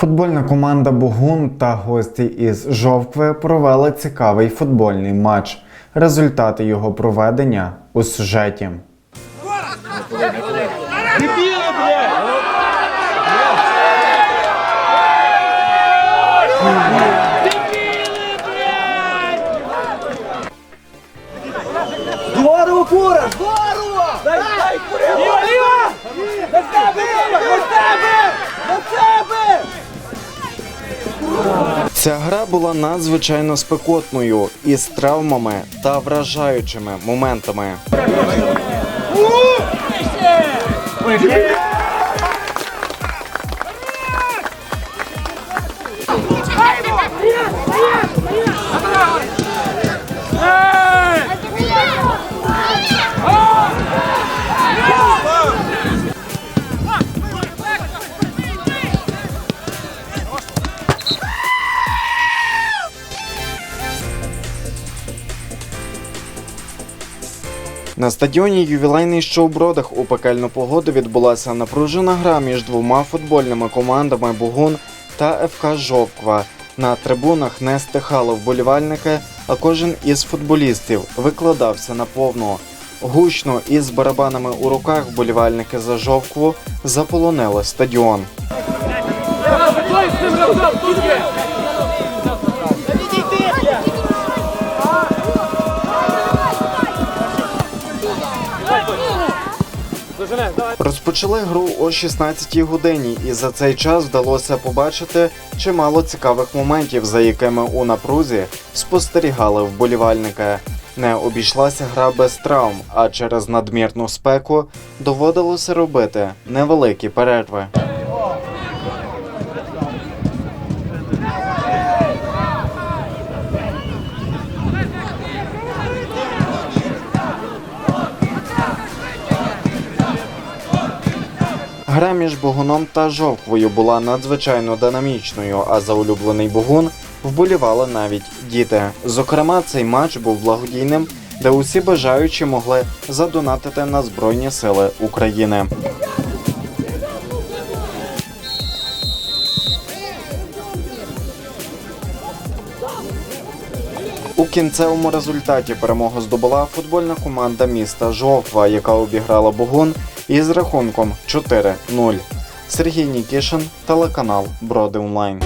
Футбольна команда Бугун та гості із Жовкви провели цікавий футбольний матч. Результати його проведення у сюжеті. Здорово, Кура! Здорово! Дай, дай, Кура! Ліва, ліва! На себе! На себе! Ця гра була надзвичайно спекотною із травмами та вражаючими моментами. На стадіоні ювілейний шоу Бродах у пекельну погоду відбулася напружена гра між двома футбольними командами Бугун та ФК Жовква. На трибунах не стихали вболівальники, а кожен із футболістів викладався на повну. Гучно із барабанами у руках вболівальники за Жовкву заполонили стадіон. Розпочали гру о 16-й годині, і за цей час вдалося побачити чимало цікавих моментів, за якими у напрузі спостерігали вболівальники. Не обійшлася гра без травм, а через надмірну спеку доводилося робити невеликі перерви. Гра між Богуном та Жовквою була надзвичайно динамічною, а за улюблений Богун вболівали навіть діти. Зокрема, цей матч був благодійним, де усі бажаючі могли задонатити на Збройні Сили України. У кінцевому результаті перемогу здобула футбольна команда міста Жовква, яка обіграла Богун із рахунком 4-0. Сергій Нікішин, телеканал Броди Онлайн.